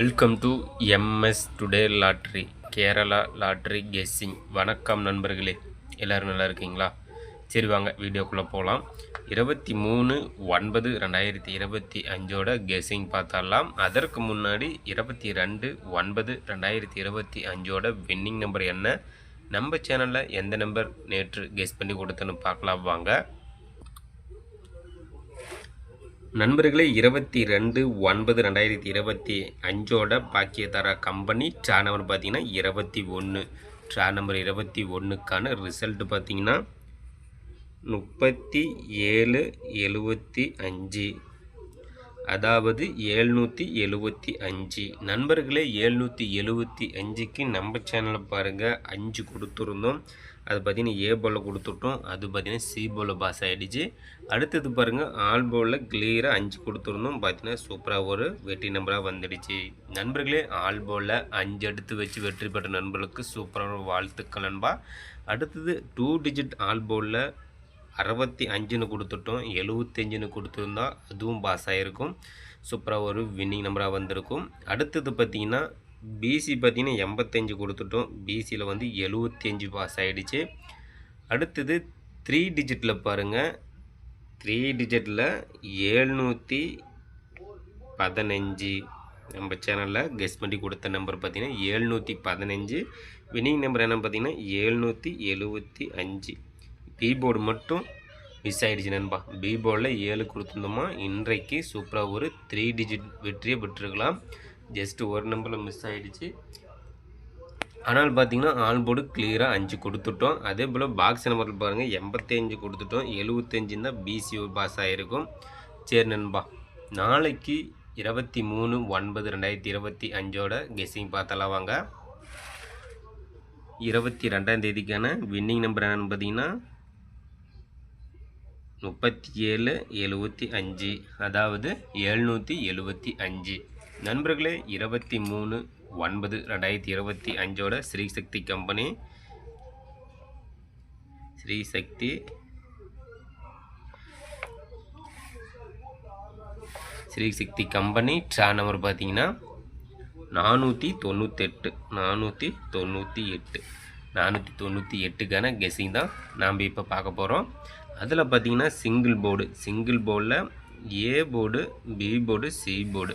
Welcome to MS today lottery Kerala lottery guessing வணக்கம் நண்பர்களே. எல்லோரும் நல்லா இருக்கீங்களா? சரி வாங்க வீடியோக்குள்ளே போகலாம் இருபத்தி மூணு ஒன்பது ரெண்டாயிரத்தி இருபத்தி அஞ்சோட கெஸ்ஸிங் பார்த்தாலாம் அதற்கு முன்னாடி இருபத்தி ரெண்டு ஒன்பது ரெண்டாயிரத்தி இருபத்தி அஞ்சோட வின்னிங் நம்பர் என்ன? நம்ம சேனலில் எந்த நம்பர் நேற்று கெஸ் பண்ணி கொடுத்தேன்னு பார்க்கலாம் வாங்க. நண்பர்களே இருபத்தி ரெண்டு ஒன்பது ரெண்டாயிரத்தி இருபத்தி அஞ்சோட பாக்கியதாரா கம்பெனி ட்ரா நம்பர் பார்த்தீங்கன்னா இருபத்தி ஒன்று. ட்ரா நம்பர் இருபத்தி ஒன்றுக்கான ரிசல்ட் பார்த்தீங்கன்னா முப்பத்தி ஏழு எழுபத்தி அஞ்சு. அதாவது ஏழ்நூற்றி எழுபத்தி அஞ்சு. நண்பர்களே ஏழ்நூற்றி எழுபத்தி அஞ்சுக்கு நம்ம சேனலில் பாருங்கள் அஞ்சு கொடுத்துருந்தோம். அது பார்த்தீங்கன்னா ஏ போல் கொடுத்துட்டோம். அது பார்த்தீங்கன்னா சி போல் பாஸ் ஆகிடுச்சு அடுத்தது பாருங்கள் ஆல் போலில் கிளியராக அஞ்சு கொடுத்துருந்தோம். பார்த்தீங்கன்னா சூப்பராக ஒரு வெற்றி நம்பராக வந்துடுச்சு. நண்பர்களே ஆல் போலில் அஞ்சு எடுத்து வச்சு வெற்றி பெற்ற நண்பர்களுக்கு சூப்பராக ஒரு வாழ்த்துக்கள் நண்பா. அடுத்தது டூ டிஜிட் ஆல் போலில் அறுபத்தி அஞ்சுன்னு கொடுத்துட்டோம். எழுபத்தஞ்சுன்னு கொடுத்துருந்தா அதுவும் பாஸ் ஆகிருக்கும் சூப்பராக ஒரு வின்னிங் நம்பராக வந்திருக்கும். அடுத்தது பார்த்திங்கன்னா பிசி பார்த்திங்கன்னா எண்பத்தஞ்சு கொடுத்துட்டோம். பிசியில் வந்து எழுபத்தி பாஸ் ஆகிடுச்சு அடுத்தது த்ரீ டிஜிட்டில் பாருங்கள் த்ரீ டிஜிட்டில் ஏழ்நூற்றி பதினஞ்சு. நம்ம சேனலில் கெஸ் பண்ணி கொடுத்த நம்பர் பார்த்திங்கன்னா ஏழ்நூற்றி பதினஞ்சு. வினிங் நம்பர் என்னென்னு பார்த்திங்கன்னா ஏழ்நூற்றி எழுபத்தி அஞ்சு. பி போர்டு மட்டும் மிஸ் ஆகிடுச்சு நண்பா. பி போர்டில் ஏழு கொடுத்துருந்தோமா? இன்றைக்கு சூப்பராக ஒரு த்ரீ டிஜிட் வெற்றியை பெற்றிருக்கலாம். ஜஸ்ட்டு ஒரு நம்பரில் மிஸ் ஆகிடுச்சு ஆனால் பார்த்தீங்கன்னா ஆல் போர்டு கிளியராக அஞ்சு கொடுத்துட்டோம். அதே போல் பாக்ஸ் நம்பரில் பாருங்கள் எண்பத்தஞ்சு கொடுத்துட்டோம். எழுபத்தஞ்சு தான் பிசி பாஸ் ஆகிருக்கும் சரி நண்பா. நாளைக்கு இருபத்தி மூணு ஒன்பது ரெண்டாயிரத்தி இருபத்தி அஞ்சோட கெஸ்ஸிங் பார்த்தலாம் வாங்க. இருபத்தி ரெண்டாம் தேதிக்கான வின்னிங் நம்பர் என்னென்னு பார்த்தீங்கன்னா முப்பத்தி ஏழு எழுபத்தி அஞ்சு அதாவது எழுநூற்றி எழுபத்தி அஞ்சு. நண்பர்களே இருபத்தி மூணு ஒன்பது ரெண்டாயிரத்தி இருபத்தி அஞ்சோட Sri Sakthi company. Sri Sakthi Sri Sakthi company draw number பார்த்தீங்கன்னா நானூற்றி தொண்ணூத்தெட்டு நானூற்றி தொண்ணூற்றி எட்டு. நானூற்றி தொண்ணூற்றி எட்டுக்கான கெஸ்ஸிங் தான் நாம் இப்போ பார்க்க போகிறோம் அதில் பார்த்தீங்கன்னா சிங்கிள் போர்டு சிங்கிள் போர்டில் A board B board C board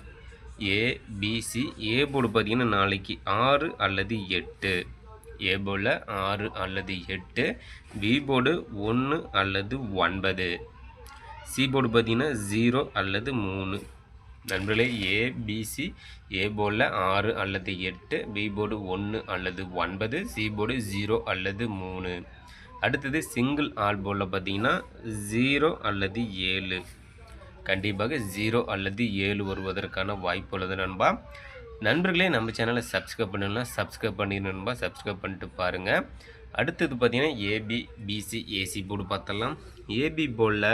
ABC A board பார்த்தீங்கன்னா நாளைக்கு ஆறு அல்லது எட்டு. ஏ போர்டில் ஆறு அல்லது எட்டு. பி போர்டு ஒன்று அல்லது ஒன்பது. சி போர்டு பார்த்தீங்கன்னா ஜீரோ அல்லது மூணு. நண்பர்களே ஏபிசி ஏ போர்டில் ஆறு அல்லது எட்டு பி போர்டு ஒன்று அல்லது ஒன்பது சி போர்டு ஜீரோ அல்லது மூணு. அடுத்தது சிங்கிள் ஆல் போர்டில் பார்த்தீங்கன்னா ஜீரோ அல்லது ஏழு. கண்டிப்பாக ஜீரோ அல்லது ஏழு வருவதற்கான வாய்ப்பு உள்ளது நண்பா. நண்பர்களே நம்ம சேனலை சப்ஸ்கிரைப் பண்ணணும்னா சப்ஸ்கிரைப் பண்ணிடு நண்பா. சப்ஸ்கிரைப் பண்ணிட்டு பாருங்கள் அடுத்தது பார்த்தீங்கன்னா ஏபி பிசி ஏசி போர்டு பார்த்தலாம் ஏபி போர்டில்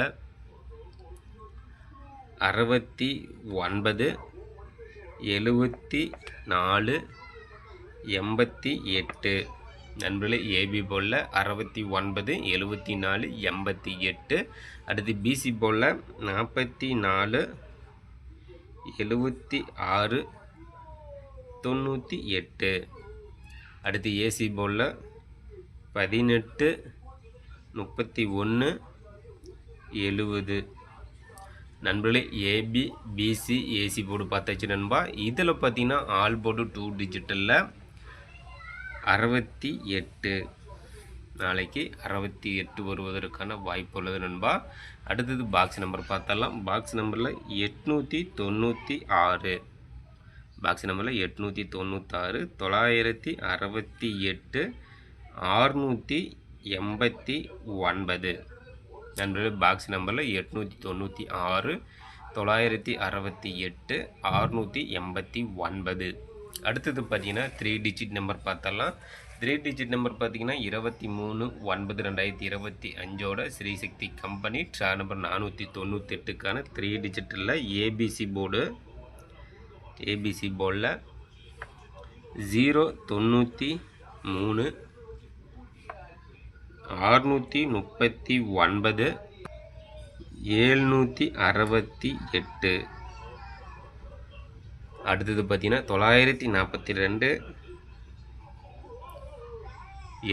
அறுபத்தி ஒன்பது எழுபத்தி நாலு எண்பத்தி எட்டு. நண்பர்களே ஏபி போலில் அறுபத்தி ஒன்பது எழுபத்தி நாலு எண்பத்தி எட்டு. அடுத்து பிசி போலில் நாற்பத்தி நாலு எழுபத்தி ஆறு தொண்ணூற்றி எட்டு. அடுத்து ஏசி போலில் பதினெட்டு முப்பத்தி ஒன்று எழுபது. நண்பர்களே ஏபி பிசி ஏசி போர்டு பார்த்தாச்சு நண்பா. இதில் பார்த்தீங்கன்னா ஆல் போர்டு டூ டிஜிட்டலில் அறுபத்தி எட்டு. நாளைக்கு அறுபத்தி எட்டு வருவதற்கான வாய்ப்பு உள்ளது நண்பா. அடுத்தது பாக்ஸ் நம்பர் பார்த்தலாம் பாக்ஸ் நம்பரில் எட்நூற்றி தொண்ணூற்றி ஆறு. பாக்ஸ் நம்பரில் எட்நூற்றி தொண்ணூத்தாறு. தொள்ளாயிரத்தி அறுபத்தி எட்டு. ஆறுநூற்றி எண்பத்தி ஒன்பது. நண்பர்கள் பாக்ஸ் நம்பரில் எட்நூற்றி தொண்ணூற்றி ஆறு தொள்ளாயிரத்தி அறுபத்தி எட்டு ஆறுநூற்றி எண்பத்தி ஒன்பது. அடுத்தது பார்த்தீங்கன்னா த்ரீ டிஜிட் நம்பர் பார்த்தலாம் த்ரீ டிஜிட் நம்பர் பார்த்தீங்கன்னா இருபத்தி மூணு ஒன்பது ரெண்டாயிரத்தி இருபத்தி அஞ்சோட ஸ்ரீசக்தி கம்பெனி ட்ரா நம்பர் நானூற்றி தொண்ணூத்தெட்டுக்கான த்ரீ டிஜிட்டில் ஏபிசி போர்டு ஏபிசி போர்டில் ஜீரோ தொண்ணூற்றி மூணு ஆறுநூற்றி முப்பத்தி ஒன்பது ஏழ்நூற்றி அறுபத்தி எட்டு. அடுத்தது பார்த்தீங்கன்னா தொள்ளாயிரத்தி நாற்பத்தி ரெண்டு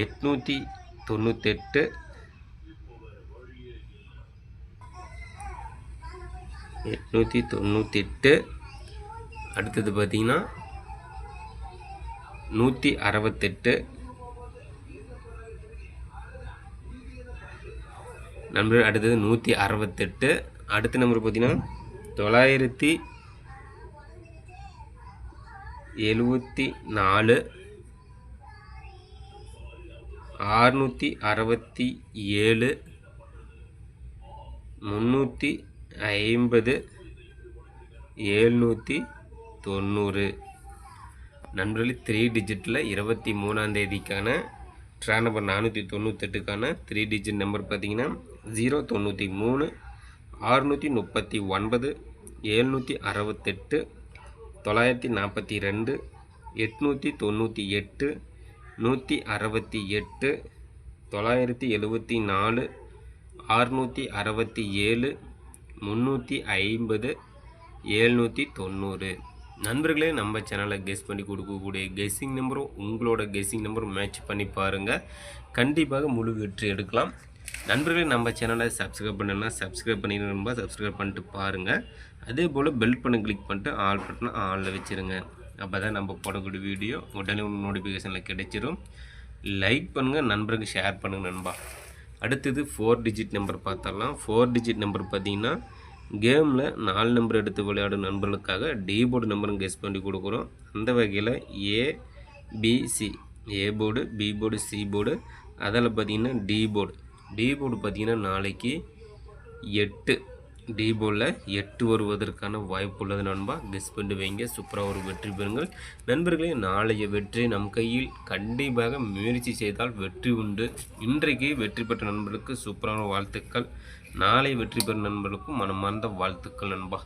எட்நூற்றி தொண்ணூத்தெட்டு. எட்நூற்றி தொண்ணூத்தெட்டு. அடுத்தது பார்த்தீங்கன்னா நூற்றி அறுபத்தெட்டு. நம்பர் அடுத்தது நூற்றி அறுபத்தெட்டு. அடுத்த நம்பர் பார்த்தீங்கன்னா தொள்ளாயிரத்தி எழுபத்தி நாலு. ஆறுநூற்றி அறுபத்தி ஏழு. முந்நூற்றி ஐம்பது. ஏழ்நூற்றி தொண்ணூறு. நண்பர்களே த்ரீ டிஜிட்டில் இருபத்தி மூணாந்தேதிக்கான ட்ரா நம்பர் நானூற்றி தொண்ணூத்தெட்டுக்கான த்ரீ டிஜிட் நம்பர் பார்த்தீங்கன்னா ஜீரோ தொண்ணூற்றி மூணு ஆறுநூற்றி முப்பத்தி ஒன்பது ஏழ்நூற்றி அறுபத்தெட்டு தொள்ளாயிரத்தி நாற்பத்தி ரெண்டு எட்நூற்றி தொண்ணூற்றி எட்டு நூற்றி அறுபத்தி எட்டு தொள்ளாயிரத்தி எழுபத்தி நாலு ஆறுநூற்றி அறுபத்தி ஏழு முந்நூற்றி ஐம்பது ஏழ்நூற்றி தொண்ணூறு. நண்பர்களே நம்ம சேனலை கெஸ் பண்ணி கொடுக்கக்கூடிய கெஸ்ஸிங் நம்பரும் உங்களோட கெஸ்ஸிங் நம்பரும் மேட்ச் பண்ணி பாருங்கள் கண்டிப்பாக முழு வெற்றி எடுக்கலாம். நண்பர்களே நம்ம சேனலை சப்ஸ்கிரைப் பண்ணலன்னா சப்ஸ்கிரைப் பண்ணிடுங்க சப்ஸ்கிரைப் பண்ணிட்டு பாருங்கள் அதே போல் பெல் பண்ண கிளிக் பண்ணிட்டு ஆல் பட்டனை ஆளில் வச்சுருங்க. அப்போ தான் நம்ம போடக்கூடிய வீடியோ உடனே நோட்டிஃபிகேஷனில் கிடைச்சிரும். லைக் பண்ணுங்கள் நண்பருக்கு ஷேர் பண்ணுங்கள் நண்பா. அடுத்தது ஃபோர் டிஜிட் நம்பர் பார்த்தரலாம் ஃபோர் டிஜிட் நம்பர் பார்த்தீங்கன்னா கேமில் நாலு நம்பர் எடுத்து விளையாடும் நண்பர்களுக்காக டி போர்டு நம்பரும் கெஸ் பண்ணி கொடுக்குறோம். அந்த வகையில் A BC A board B board C board. அதில் பார்த்தீங்கன்னா டி போர்டு. டி போர்டு பார்த்தீங்கன்னா நாளைக்கு எட்டு. டி போர்டில் எட்டு வருவதற்கான வாய்ப்பு உள்ளது நண்பா. கெஸ் பண்ணி வைங்க. சூப்பராக ஒரு வெற்றி பெறுங்கள். நண்பர்களே நாளைய வெற்றி நம் கையில் கண்டிப்பாக முயற்சி செய்தால் வெற்றி உண்டு. இன்றைக்கு வெற்றி பெற்ற நண்பர்களுக்கு சூப்பரான வாழ்த்துக்கள். நாளை வெற்றி பெறும் நண்பர்களுக்கும் மனமார்ந்த வாழ்த்துக்கள் நண்பா.